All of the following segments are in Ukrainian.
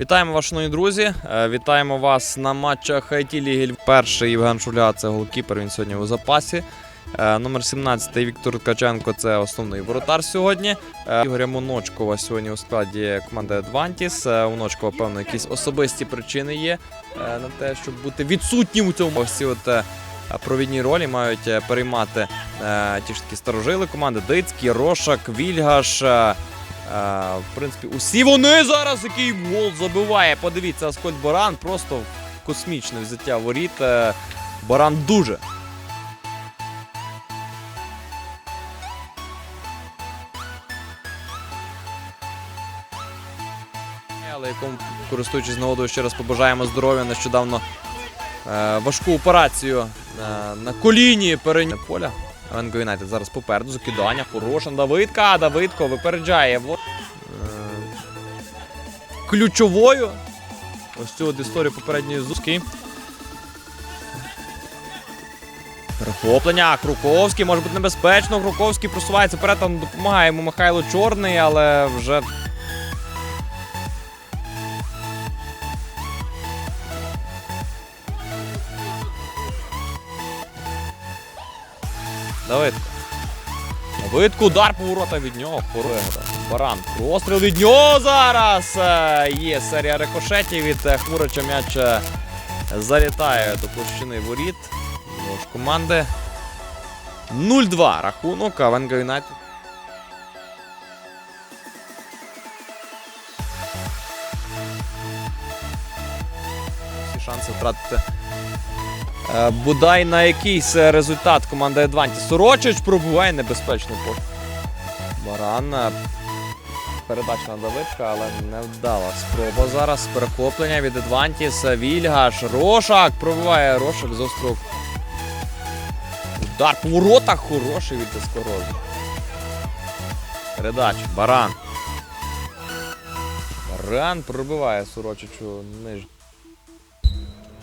Вітаємо вас, шановні друзі. Е, Вітаємо вас на матчах IT Ліги. Перший Євген Шуля це голкіпер. Він сьогодні у запасі. Е, Номер 17 Віктор Ткаченко це основний воротар сьогодні. Е, Ігоря Моночкова сьогодні у складі команди Адвантіс. У Моночкова, певно, якісь особисті причини є на те, щоб бути відсутнім у цьому. Ці от провідні ролі мають переймати ті ж такі старожили команди Дицький, Рошак, Вільгаш. Е, В принципі, усі вони зараз який гол забиває. Подивіться, Аскольд Баран просто космічне взяття воріт. Е, Баран дуже. Але якому, користуючись нагодою, ще раз побажаємо здоров'я. Нещодавно е, важку операцію на коліні перейняв поля. Венго Юнайтед зараз попереду. Закидання. Хороша. Давидка. Давидко випереджає. Е, ключовою. Ось цю от історію попередньої зузки. Перехоплення. Круковський може бути небезпечно. Круковський просувається вперед, там допомагає йому Михайло Чорний, але вже Давидко. Давидко, удар поворота від нього. Хорегда. Баран. Простріл від нього зараз. Е, Є серія рикошетів від е, Хмурича м'яч е, залітає до площини воріт. Його ж команди. 0-2 рахунок, а Венга Юнайтед. Всі шанси втратити Бодай на якийсь е, результат команда Едванті. Сорочич пробуває небезпечно Баран. е, Передача на Давидка, але не вдала спроба зараз. Перехоплення від Едвантіс. Вільгаш. Рошак пробиває Рошак з остров. Удар по воротах хороший від Дескорозу. Передача. Баран. Баран пробиває Сорочичу нижню.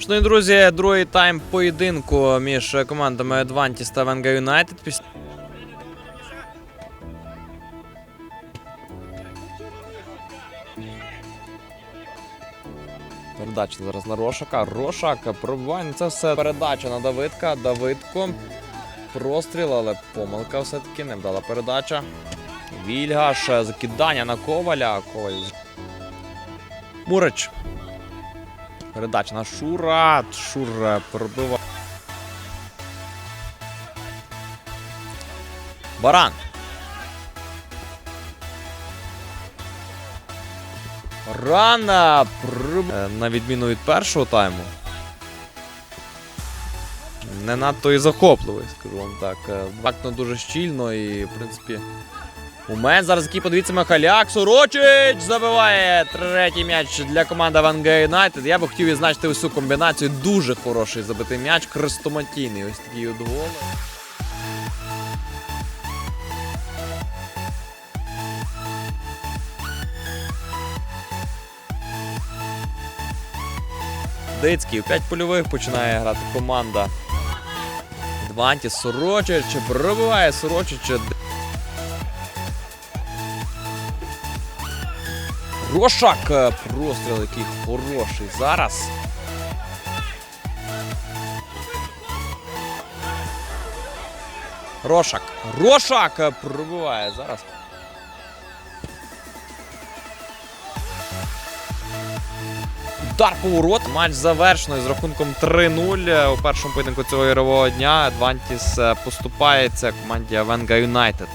Шановні друзі, другий тайм поєдинку між командами Адвантіс та Венга Юнайтед. Передача зараз на Рошака. Рошак пробиває. Ну, Це все передача на Давидка. Давидко. Простріл, але помилка все-таки не вдала передача. Вільгаш. Закидання на Коваля. Коваль. Мурич. Передача на Шура. Шура пробива. Баран. Рана. Е, На відміну від першого тайму. Не надто і захопливий, скажу вам так. Е, Бакно дуже щільно і, в принципі. Момент зараз який подивіться Михаляк. Сорочич забиває третій м'яч для команди Ванга Юнайтед. Я би хотів відзначити усю комбінацію. Дуже хороший забитий м'яч, хрестоматійний. Ось такий от гол. Дицький у 5 польових починає грати команда. Дванті Сорочич пробиває Сорочича. Рошак. е, Простріл який хороший зараз. Рошак. Рошак е, пробиває зараз. Удар поворот. Матч завершено з рахунком 3-0 Е, у першому поєдинку цього ігрового дня. Адвантіс поступається команді Авенга Юнайтед.